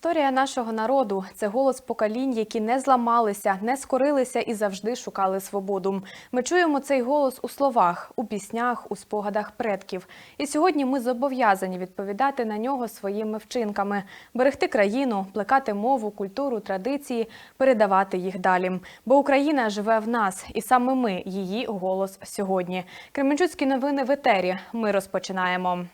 Історія нашого народу це голос поколінь, які не зламалися, не скорилися і завжди шукали свободу. Ми чуємо цей голос у словах, у піснях, у спогадах предків. І сьогодні ми зобов'язані відповідати на нього своїми вчинками, берегти країну, плекати мову, культуру, традиції, передавати їх далі. Бо Україна живе в нас, і саме ми її голос сьогодні. Кременчуцькі новини в етері. Ми розпочинаємо.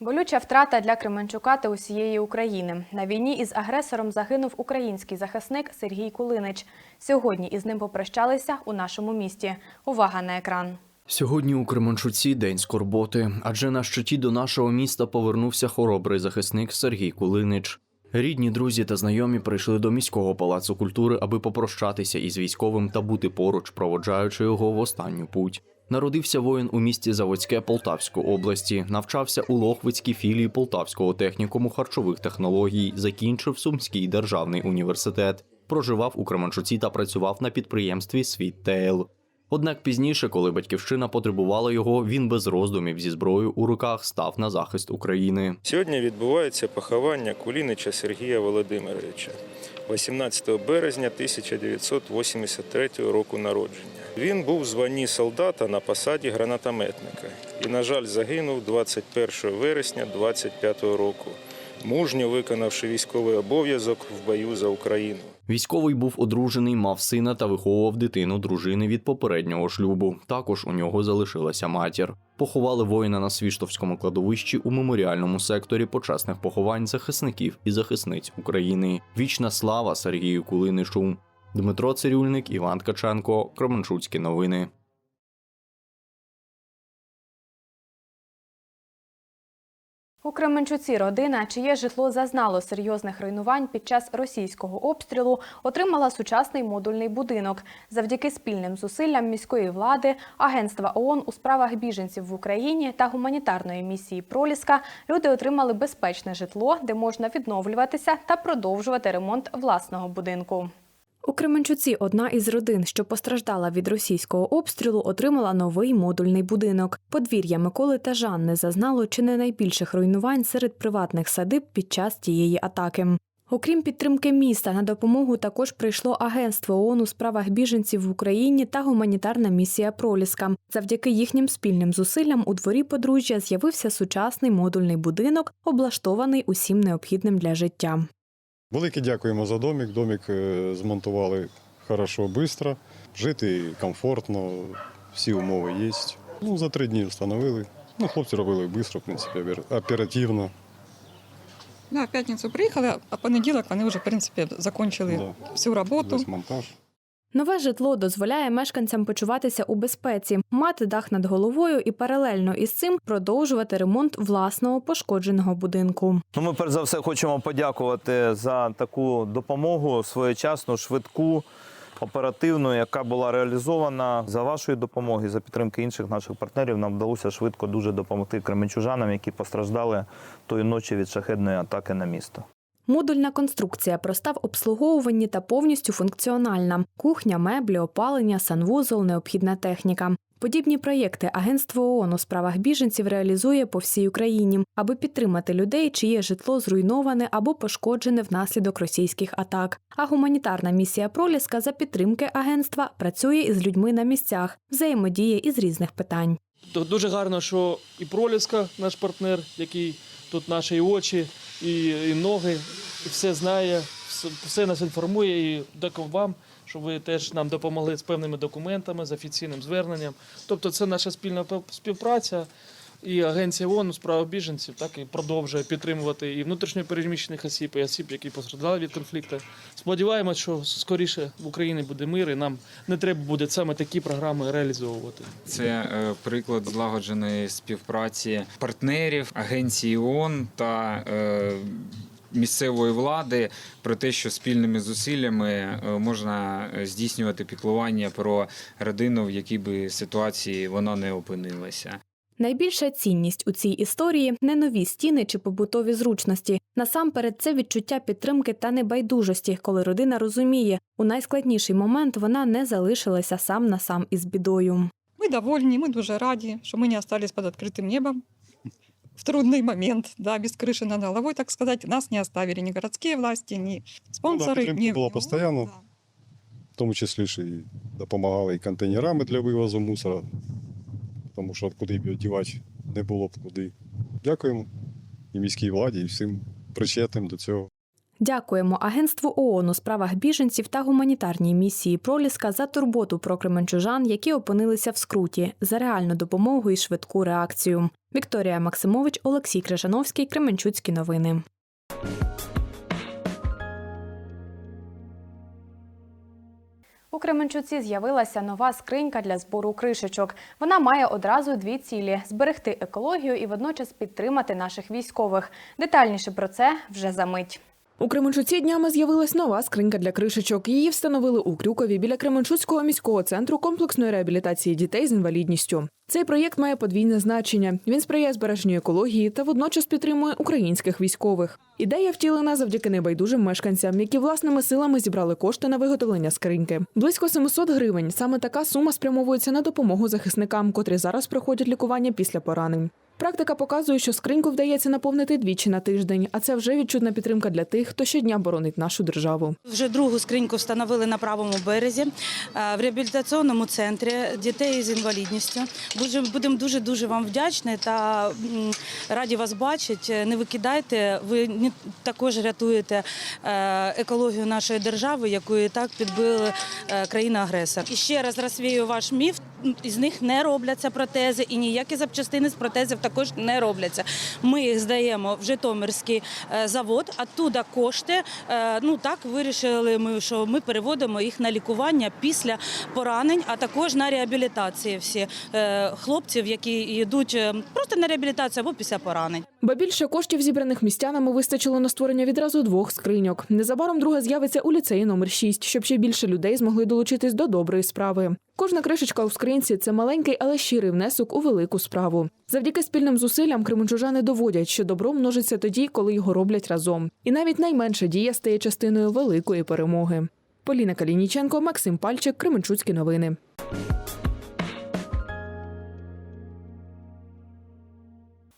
Болюча втрата для Кременчука та усієї України. На війні із агресором загинув український захисник Сергій Кулинич. Сьогодні із ним попрощалися у нашому місті. Увага на екран. Сьогодні у Кременчуці день скорботи, адже на щиті до нашого міста повернувся хоробрий захисник Сергій Кулинич. Рідні, друзі та знайомі прийшли до міського палацу культури, аби попрощатися із військовим та бути поруч, проводжаючи його в останню путь. Народився воїн у місті Заводське Полтавської області, навчався у Лохвицькій філії Полтавського технікуму харчових технологій, закінчив Сумський державний університет, проживав у Кременчуці та працював на підприємстві Світтейл. Однак пізніше, коли батьківщина потребувала його, він без роздумів зі зброєю у руках став на захист України. Сьогодні відбувається поховання Кулінича Сергія Володимировича 18 березня 1983 року народження. Він був в званні солдата на посаді гранатометника і, на жаль, загинув 21 вересня 25 року, мужньо виконавши військовий обов'язок в бою за Україну. Військовий був одружений, мав сина та виховував дитину дружини від попереднього шлюбу. Також у нього залишилася матір. Поховали воїна на Свіштовському кладовищі у меморіальному секторі почесних поховань захисників і захисниць України. Вічна слава Сергію Кулинишу. Дмитро Цирюльник, Іван Ткаченко, Кременчуцькі новини. У Кременчуці родина, чиє житло зазнало серйозних руйнувань під час російського обстрілу, отримала сучасний модульний будинок. Завдяки спільним зусиллям міської влади, Агентства ООН у справах біженців в Україні та гуманітарної місії Проліска люди отримали безпечне житло, де можна відновлюватися та продовжувати ремонт власного будинку. У Кременчуці одна із родин, що постраждала від російського обстрілу, отримала новий модульний будинок. Подвір'я Миколи та Жанни зазнало чи не найбільших руйнувань серед приватних садиб під час тієї атаки. Окрім підтримки міста, на допомогу також прийшло Агентство ООН у справах біженців в Україні та гуманітарна місія Проліска. Завдяки їхнім спільним зусиллям у дворі подружжя з'явився сучасний модульний будинок, облаштований усім необхідним для життя. Велике дякуємо за домик. Домик е, змонтували хорошо, швидко. Жити комфортно, всі умови є. Ну, за три дні встановили. Ну, хлопці робили швидко, в принципі, опер- оперативно. Да, в п'ятницю приїхали, а понеділок вони вже, в принципі, закінчили Да. всю роботу. Весь монтаж. Нове житло дозволяє мешканцям почуватися у безпеці, мати дах над головою і паралельно із цим продовжувати ремонт власного пошкодженого будинку. Ну, ми перш за все хочемо подякувати за таку допомогу своєчасну, швидку, оперативну, яка була реалізована за вашої допомоги, за підтримки інших наших партнерів. Нам вдалося швидко дуже допомогти кременчужанам, які постраждали тої ночі від шахедної атаки на місто. Модульна конструкція проста в обслуговуванні та повністю функціональна: кухня, меблі, опалення, санвузол, необхідна техніка. Подібні проєкти Агентство ООН у справах біженців реалізує по всій Україні, аби підтримати людей, чиє житло зруйноване або пошкоджене внаслідок російських атак. А гуманітарна місія Проліска за підтримки агентства працює із людьми на місцях, взаємодіє із різних питань. То дуже гарно, що і Проліска, наш партнер, який тут наші очі, і, і ноги, і все знає, все, все нас інформує. І дякую вам, що ви теж нам допомогли з певними документами, з офіційним зверненням. Тобто, це наша спільна співпраця. І агенція ООН у справах біженців так і продовжує підтримувати і внутрішньопереміщених осіб, і осіб, які постраждали від конфлікту. Сподіваємось, що скоріше в Україні буде мир, і нам не треба буде саме такі програми реалізовувати. Це е, приклад злагодженої співпраці партнерів, агенції ООН та е, місцевої влади про те, що спільними зусиллями е, можна здійснювати піклування про родину, в якій би ситуації вона не опинилася. Найбільша цінність у цій історії не нові стіни чи побутові зручності. Насамперед, це відчуття підтримки та небайдужості, коли родина розуміє, у найскладніший момент вона не залишилася сам на сам із бідою. Ми довольні, ми дуже раді, що ми не залишились під відкритим небом. в трудный момент, да, без крыши над головой, так сказать, нас не оставили ни городские власти, ни спонсоры. підтримка ни... була ну, постійно. да. В тому числі ж і допомагали і контейнерами для вивозу мусора, тому що куди б його не було б куди. Дякуємо і міській владі, і всім причетним до цього. Дякуємо Агентству ООН у справах біженців та гуманітарній місії Проліска за турботу про кременчужан, які опинилися в скруті, за реальну допомогу і швидку реакцію. Вікторія Максимович, Олексій Крижановський, Кременчуцькі новини. У Кременчуці з'явилася нова скринька для збору кришечок. Вона має одразу дві цілі: зберегти екологію і водночас підтримати наших військових. Детальніше про це вже за мить. У Кременчуці днями з'явилась нова скринька для кришечок. Її встановили у Крюкові біля Кременчуцького міського центру комплексної реабілітації дітей з інвалідністю. Цей проєкт має подвійне значення. Він сприяє збереженню екології та водночас підтримує українських військових. Ідея втілена завдяки небайдужим мешканцям, які власними силами зібрали кошти на виготовлення скриньки. Близько 700 гривень. Саме така сума спрямовується на допомогу захисникам, котрі зараз проходять лікування після поранень. Практика показує, що скриньку вдається наповнити двічі на тиждень, а це вже відчутна підтримка для тих, хто щодня боронить нашу державу. Вже другу скриньку встановили на правому березі е, в реабілітаційному центрі дітей з інвалідністю. Будемо дуже дуже вам вдячні та раді вас бачити. Не викидайте. Ви також рятуєте е, екологію нашої держави, яку і так підбили е, країна-агресор. І ще раз розвію ваш міф. Із них не робляться протези, і ніякі запчастини з протезів також не робляться. Ми їх здаємо в Житомирський завод, завод, оттуда кошти. е, Ну так вирішили ми, що ми переводимо їх на лікування після поранень, а також на реабілітації всі е, хлопців, які йдуть е, просто на реабілітацію або після поранень. Ба більше коштів, зібраних містянами, вистачило на створення відразу двох скриньок. Незабаром друга з'явиться у ліцеї номер 6, щоб ще більше людей змогли долучитись до доброї справи. Кожна кришечка у скринці це маленький, але щирий внесок у велику справу. Завдяки спільним зусиллям кременчужани доводять, що добро множиться тоді, коли його роблять разом. І навіть найменша дія стає частиною великої перемоги. Поліна Калініченко, Максим Пальчик, Кременчуцькі новини.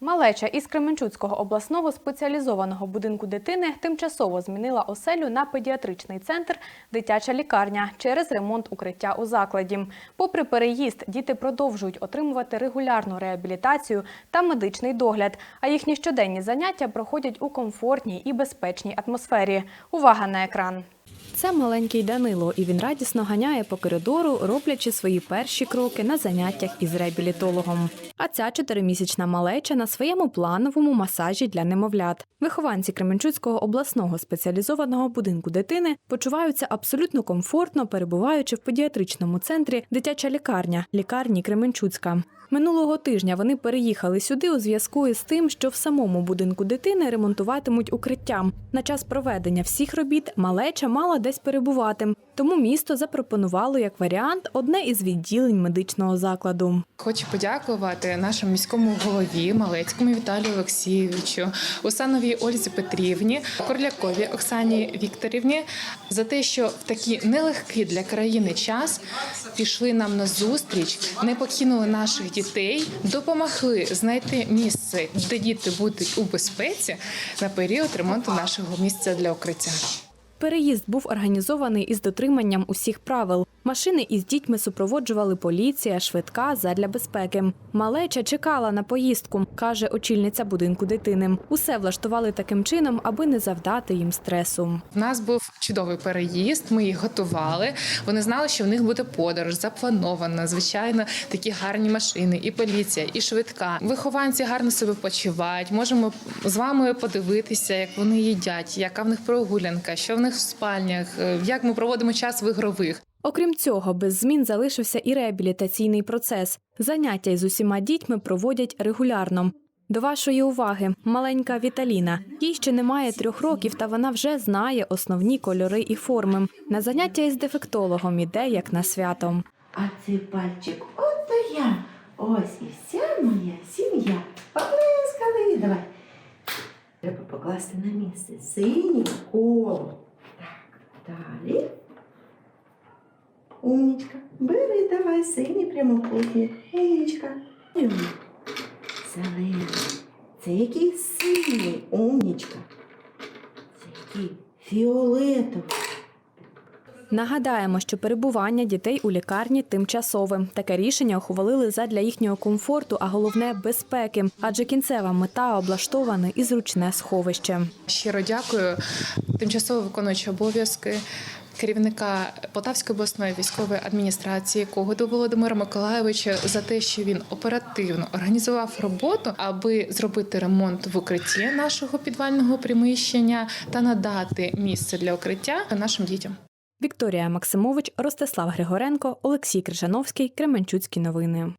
Малеча із Кременчуцького обласного спеціалізованого будинку дитини тимчасово змінила оселю на педіатричний центр дитяча лікарня через ремонт укриття у закладі. Попри переїзд, діти продовжують отримувати регулярну реабілітацію та медичний догляд, а їхні щоденні заняття проходять у комфортній і безпечній атмосфері. Увага на екран! Це маленький Данило, і він радісно ганяє по коридору, роблячи свої перші кроки на заняттях із реабілітологом. А ця чотиримісячна малеча на своєму плановому масажі для немовлят. Вихованці Кременчуцького обласного спеціалізованого будинку дитини почуваються абсолютно комфортно, перебуваючи в педіатричному центрі дитяча лікарня лікарні Кременчуцька. Минулого тижня вони переїхали сюди у зв'язку із тим, що в самому будинку дитини ремонтуватимуть укриттям. На час проведення всіх робіт малеча мала десь перебувати. Тому місто запропонувало як варіант одне із відділень медичного закладу. Хочу подякувати нашому міському голові Малецькому Віталію Олексійовичу, Усановій Ользі Петрівні, Корлякові Оксані Вікторівні за те, що в такий нелегкий для країни час пішли нам на зустріч, не покинули наших дітей, допомогли знайти місце, де діти будуть у безпеці на період ремонту нашого місця для укриття. Переїзд був організований із дотриманням усіх правил. Машини із дітьми супроводжували поліція, швидка задля безпеки. Малеча чекала на поїздку, каже очільниця будинку дитини. Усе влаштували таким чином, аби не завдати їм стресу. У нас був чудовий переїзд. Ми їх готували. Вони знали, що в них буде подорож, запланована. Звичайно, такі гарні машини, і поліція, і швидка. Вихованці гарно себе почувають. Можемо з вами подивитися, як вони їдять, яка в них прогулянка, що в них в спальнях, е, як ми проводимо час в ігрових. Окрім цього, без змін залишився і реабілітаційний процес. Заняття із усіма дітьми проводять регулярно. До вашої уваги, маленька Віталіна. Їй ще немає трьох років, та вона вже знає основні кольори і форми. На заняття із дефектологом іде як на свято. А цей пальчик, от я. Ось і вся моя сім'я. Поплескали. Давай. Треба покласти на місце синє коло. Так, далі. Умнічка. Бери, давай, синій прямокутник. Умнічка. І Зелений. Це який синій, умнічка. Це який фіолетовий. Нагадаємо, що перебування дітей у лікарні тимчасове. Таке рішення ухвалили задля їхнього комфорту, а головне безпеки, адже кінцева мета облаштоване і зручне сховище. Щиро дякую тимчасово виконуючи обов'язки. Керівника Полтавської обласної військової адміністрації Когоду Володимира Миколайовича за те, що він оперативно організував роботу, аби зробити ремонт в укритті нашого підвального приміщення та надати місце для укриття нашим дітям. Вікторія Максимович, Ростислав Григоренко, Олексій Крижановський, Кременчуцькі новини.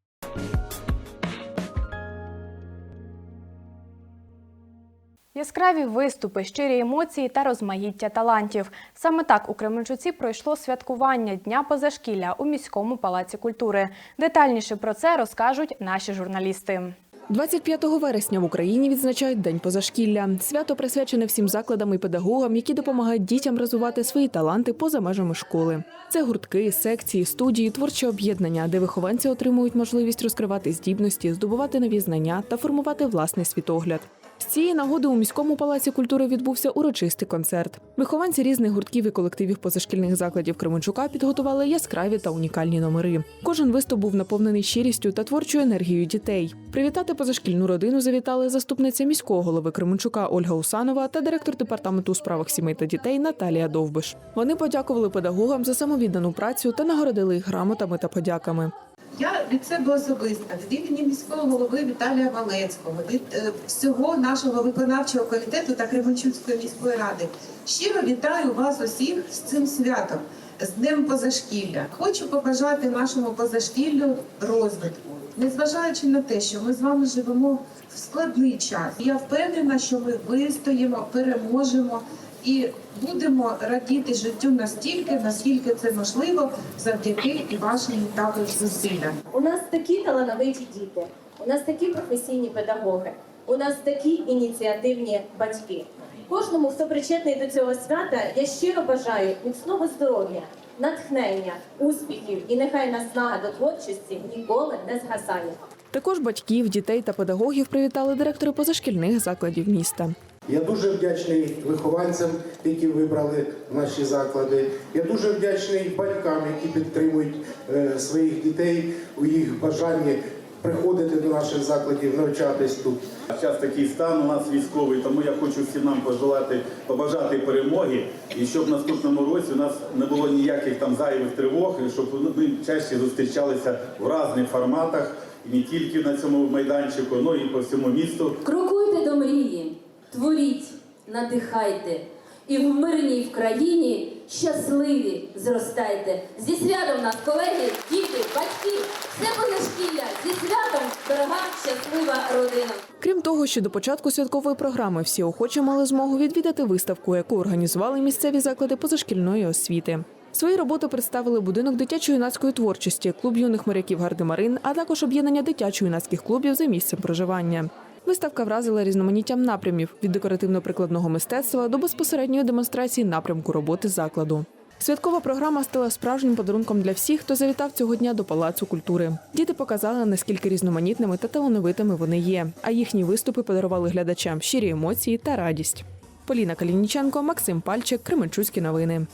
Яскраві виступи, щирі емоції та розмаїття талантів. Саме так у Кременчуці пройшло святкування Дня позашкілля у міському палаці культури. Детальніше про це розкажуть наші журналісти. 25 вересня в Україні відзначають День позашкілля. Свято присвячене всім закладам і педагогам, які допомагають дітям розвивати свої таланти поза межами школи. Це гуртки, секції, студії, творчі об'єднання, де вихованці отримують можливість розкривати здібності, здобувати нові знання та формувати власний світогляд. З цієї нагоди у міському палаці культури відбувся урочистий концерт. Вихованці різних гуртків і колективів позашкільних закладів Кременчука підготували яскраві та унікальні номери. Кожен виступ був наповнений щирістю та творчою енергією дітей. Привітати позашкільну родину завітали заступниця міського голови Кременчука Ольга Усанова та директор департаменту у справах сімей та дітей Наталія Довбиш. Вони подякували педагогам за самовіддану працю та нагородили їх грамотами та подяками. Я від себе особисто, від імені міського голови Віталія Валецького, від е, всього нашого виконавчого комітету та Кременчуцької міської ради щиро вітаю вас усіх з цим святом, з Днем позашкілля. Хочу побажати нашому позашкіллю розвитку, незважаючи на те, що ми з вами живемо в складний час. Я впевнена, що ми вистоїмо, переможемо. І будемо радіти життю настільки, наскільки це можливо, завдяки і вашим також зусиллям. У нас такі талановиті діти, у нас такі професійні педагоги, у нас такі ініціативні батьки. Кожному, хто причетний до цього свята, я щиро бажаю міцного здоров'я, натхнення, успіхів і нехай наснага до творчості ніколи не згасає. Також батьків, дітей та педагогів привітали директори позашкільних закладів міста. Я дуже вдячний вихованцям, які вибрали наші заклади. Я дуже вдячний батькам, які підтримують е, своїх дітей у їх бажанні приходити до наших закладів, навчатись тут. Зараз такий стан у нас військовий, тому я хочу всім нам пожелати, побажати перемоги, і щоб в наступному році у нас не було ніяких там зайвих тривог, і щоб ми чаще зустрічалися в різних форматах, і не тільки на цьому майданчику, але і по всьому місту. Крокуйте до мрії, творіть, надихайте, і в мирній в країні щасливі зростайте. Зі святом нас, колеги, діти, батьки, все позашкілля, зі святом, дорога, щаслива родина. Крім того, що до початку святкової програми всі охочі мали змогу відвідати виставку, яку організували місцеві заклади позашкільної освіти. Свої роботи представили будинок дитячо-юнацької творчості, клуб юних моряків Гардемарин, а також об'єднання дитячо-юнацьких клубів за місцем проживання. Виставка вразила різноманіттям напрямів від декоративно-прикладного мистецтва до безпосередньої демонстрації напрямку роботи закладу. Святкова програма стала справжнім подарунком для всіх, хто завітав цього дня до палацу культури. Діти показали, наскільки різноманітними та талановитими вони є. А їхні виступи подарували глядачам щирі емоції та радість. Поліна Калініченко, Максим Пальчик, Кременчуцькі новини.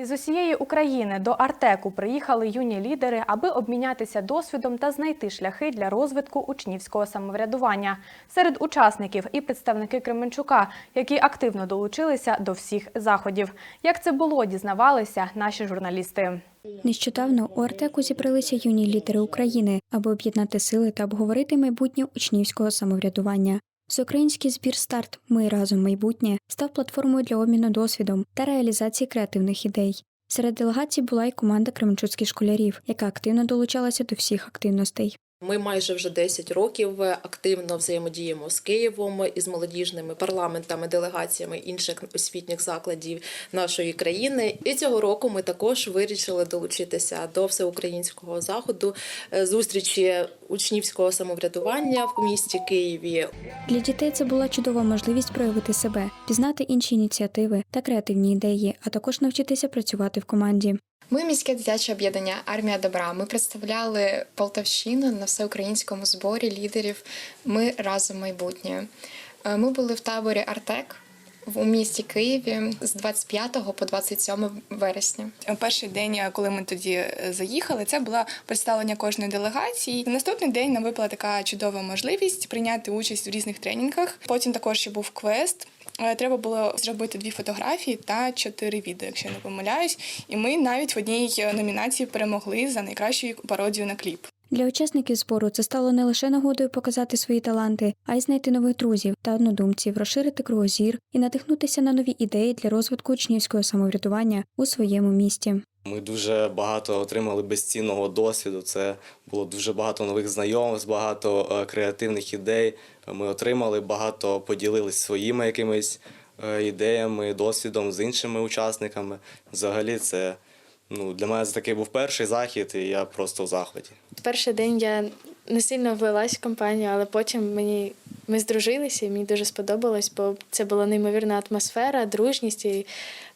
Із усієї України до Артеку приїхали юні лідери, аби обмінятися досвідом та знайти шляхи для розвитку учнівського самоврядування. Серед учасників і представники Кременчука, які активно долучилися до всіх заходів. Як це було, дізнавалися наші журналісти. Нещодавно у Артеку зібралися юні лідери України, аби об'єднати сили та обговорити майбутнє учнівського самоврядування. Всеукраїнський збір старт Ми разом майбутнє став платформою для обміну досвідом та реалізації креативних ідей. Серед делегацій була й команда кременчуцьких школярів, яка активно долучалася до всіх активностей. Ми майже вже 10 років активно взаємодіємо з Києвом із молодіжними парламентами, делегаціями інших освітніх закладів нашої країни. І цього року ми також вирішили долучитися до всеукраїнського заходу е, зустрічі учнівського самоврядування в місті Києві. Для дітей це була чудова можливість проявити себе, пізнати інші ініціативи та креативні ідеї, а також навчитися працювати в команді. Ми міське дитяче об'єднання Армія добра. Ми представляли Полтавщину на всеукраїнському зборі лідерів. Ми разом майбутнє. Е, Ми були в таборі Артек у місті Києві з 25 по 27 вересня. Перший день, коли ми тоді е, заїхали, це було представлення кожної делегації. Наступний день нам випала така чудова можливість прийняти участь у різних тренінгах. Потім також ще був квест. Е, Треба було зробити дві фотографії та чотири відео, якщо я не помиляюсь. І ми навіть в одній е, номінації перемогли за найкращу пародію на кліп. Для учасників збору це стало не лише нагодою показати свої таланти, а й знайти нових друзів та однодумців, розширити кругозір і надихнутися на нові ідеї для розвитку учнівського самоврядування у своєму місті. Ми дуже багато отримали безцінного досвіду. Це було дуже багато нових знайомств, багато е, креативних ідей. Ми отримали багато поділились своїми якимись е, ідеями, досвідом з іншими учасниками. Взагалі, це ну для мене це такий був перший захід, і я просто в захваті. Перший день я не сильно влилась в компанію, але потім мені ми здружилися, і мені дуже сподобалось, бо це була неймовірна атмосфера, дружність і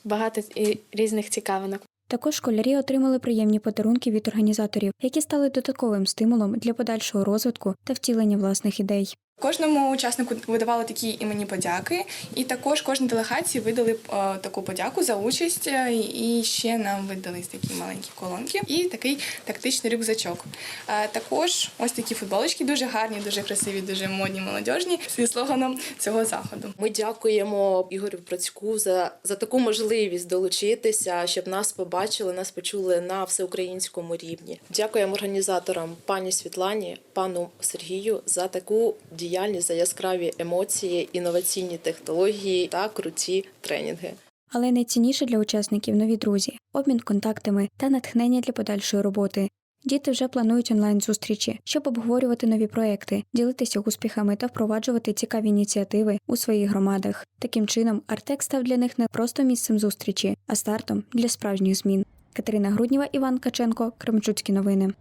багато і різних цікавинок. Також школярі отримали приємні подарунки від організаторів, які стали додатковим стимулом для подальшого розвитку та втілення власних ідей. Кожному учаснику видавали такі імені подяки, і також кожній делегації видали е, таку подяку за участь. е, І ще нам видали такі маленькі колонки і такий тактичний рюкзачок. Е, Також ось такі футболочки дуже гарні, дуже красиві, дуже модні, молодіжні зі слоганом цього заходу. Ми дякуємо Ігорю Процьку за, за таку можливість долучитися, щоб нас побачили, нас почули на всеукраїнському рівні. Дякуємо організаторам пані Світлані, пану Сергію за таку діяльність, за яскраві емоції, інноваційні технології та круті тренінги. Але найцінніше для учасників нові друзі, обмін контактами та натхнення для подальшої роботи. Діти вже планують онлайн-зустрічі, щоб обговорювати нові проекти, ділитися успіхами та впроваджувати цікаві ініціативи у своїх громадах. Таким чином, Артек став для них не просто місцем зустрічі, а стартом для справжніх змін. Катерина Грудніва, Іван Каченко, Кременчуцькі новини.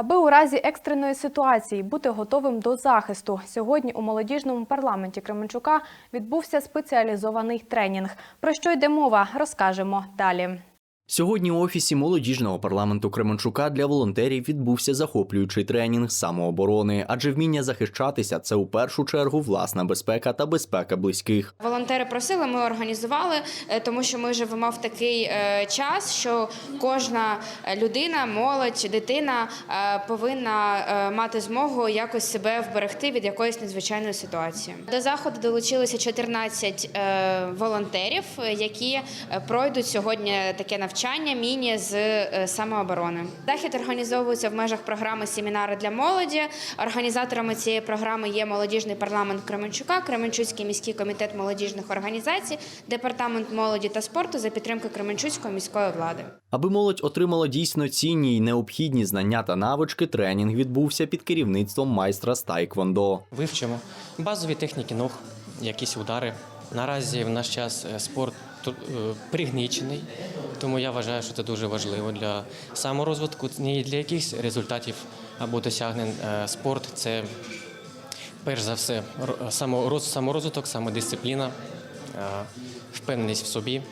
Аби у разі екстреної ситуації бути готовим до захисту, сьогодні у молодіжному парламенті Кременчука відбувся спеціалізований тренінг. Про що йде мова, розкажемо далі. Сьогодні у офісі молодіжного парламенту Кременчука для волонтерів відбувся захоплюючий тренінг самооборони, адже вміння захищатися це у першу чергу власна безпека та безпека близьких. Волонтери просили, ми організували, е, тому що ми живемо в такий е, час, що кожна людина, молодь, дитина е, повинна е, мати змогу якось себе вберегти від якоїсь надзвичайної ситуації. До заходу долучилися 14 е, волонтерів, е, які е, пройдуть сьогодні таке навчання міні з е, самооборони. Захід організовується в межах програми Семінари для молоді. Організаторами цієї програми є молодіжний парламент Кременчука, Кременчуцький міський комітет молодіжних організацій, департамент молоді та спорту за підтримки Кременчуцької міської влади. Аби молодь отримала дійсно цінні й необхідні знання та навички, тренінг відбувся під керівництвом майстра з тайквондо. Вивчимо базові техніки ног, якісь удари. Наразі в наш час е, спорт пригнічений, тому я вважаю, що це дуже важливо для саморозвитку, не для якихось результатів або досягнень. Е, Спорт це перш за все саморозвиток, самодисципліна, е, впевненість в собі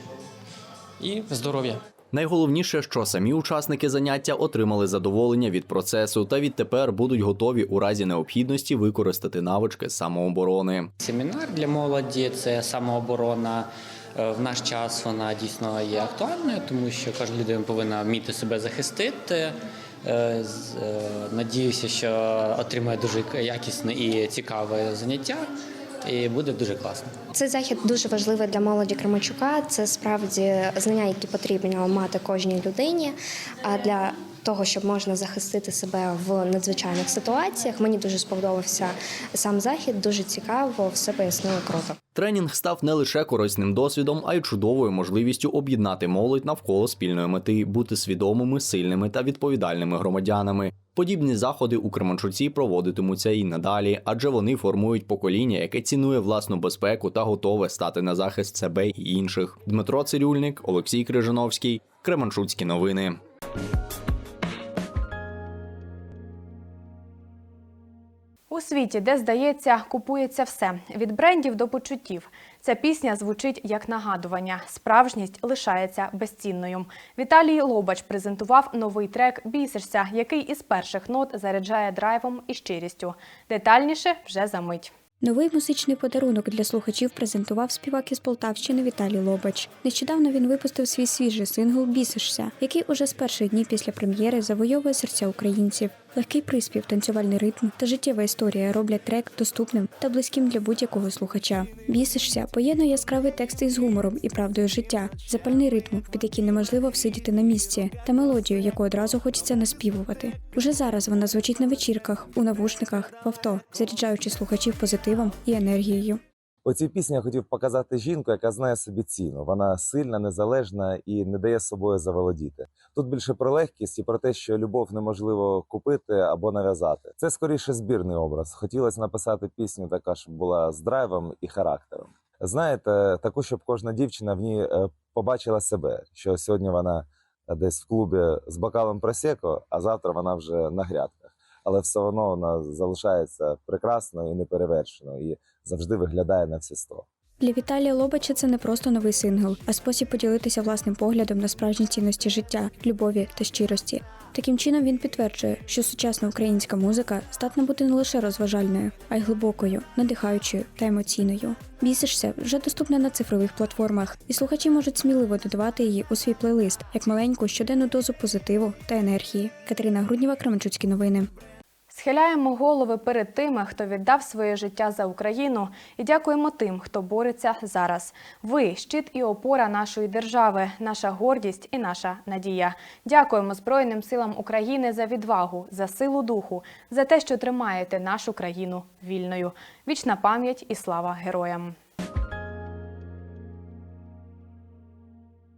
і здоров'я. Найголовніше, що самі учасники заняття отримали задоволення від процесу та відтепер будуть готові у разі необхідності використати навички самооборони. Семінар для молоді це самооборона. Е, В наш час вона дійсно є актуальною, тому що кожна людина повинна вміти себе захистити. Е, е, Надіюся, що отримає дуже якісне і цікаве заняття, і буде дуже класно. Цей захід дуже важливий для молоді Кременчука. Це справді знання, які потрібно мати кожній людині. А для того, щоб можна захистити себе в надзвичайних ситуаціях, мені дуже сподобався сам захід. Дуже цікаво, все пояснили круто. Тренінг став не лише корисним досвідом, а й чудовою можливістю об'єднати молодь навколо спільної мети, бути свідомими, сильними та відповідальними громадянами. Подібні заходи у Кременчуці проводитимуться і надалі, адже вони формують покоління, яке цінує власну безпеку та готове стати на захист себе і інших. Дмитро Цирюльник, Олексій Крижановський, Кременчуцькі новини. У світі, де здається, купується все від брендів до почуттів. Ця пісня звучить як нагадування. Справжність лишається безцінною. Віталій Лобач презентував новий трек Бісишся, який із перших нот заряджає драйвом і щирістю. Детальніше вже за мить. Новий музичний подарунок для слухачів презентував співак із Полтавщини Віталій Лобач. Нещодавно він випустив свій свіжий сингл Бісишся, який уже з перших днів після прем'єри завойовує серця українців. Легкий приспів, танцювальний ритм та життєва історія роблять трек доступним та близьким для будь-якого слухача. Бісишся поєднує яскравий текст із гумором і правдою життя, запальний ритм, під який неможливо всидіти на місці, та мелодію, яку одразу хочеться наспівувати. Уже зараз вона звучить на вечірках, у навушниках, в авто, заряджаючи слухачів позитивом і енергією. У цій пісні я хотів показати жінку, яка знає собі ціну. Вона сильна, незалежна і не дає собою заволодіти. Тут більше про легкість і про те, що любов неможливо купити або нав'язати. Це скоріше збірний образ. Хотілося написати пісню, така щоб була з драйвом і характером. Знаєте, таку, щоб кожна дівчина в ній е, побачила себе, що сьогодні вона десь в клубі з бокалом просеко, а завтра вона вже на грядках. Але все одно вона залишається прекрасною і неперевершеною і завжди виглядає на всі сто. Для Віталія Лобача це не просто новий сингл, а спосіб поділитися власним поглядом на справжні цінності життя, любові та щирості. Таким чином він підтверджує, що сучасна українська музика здатна бути не лише розважальною, а й глибокою, надихаючою та емоційною. Бісишся вже доступна на цифрових платформах, і слухачі можуть сміливо додавати її у свій плейлист як маленьку щоденну дозу позитиву та енергії. Катерина Грудніва, Кременчуцькі новини. Схиляємо голови перед тими, хто віддав своє життя за Україну, і дякуємо тим, хто бореться зараз. Ви щит і опора нашої держави, наша гордість і наша надія. Дякуємо Збройним силам України за відвагу, за силу духу, за те, що тримаєте нашу країну вільною. Вічна пам'ять і слава героям.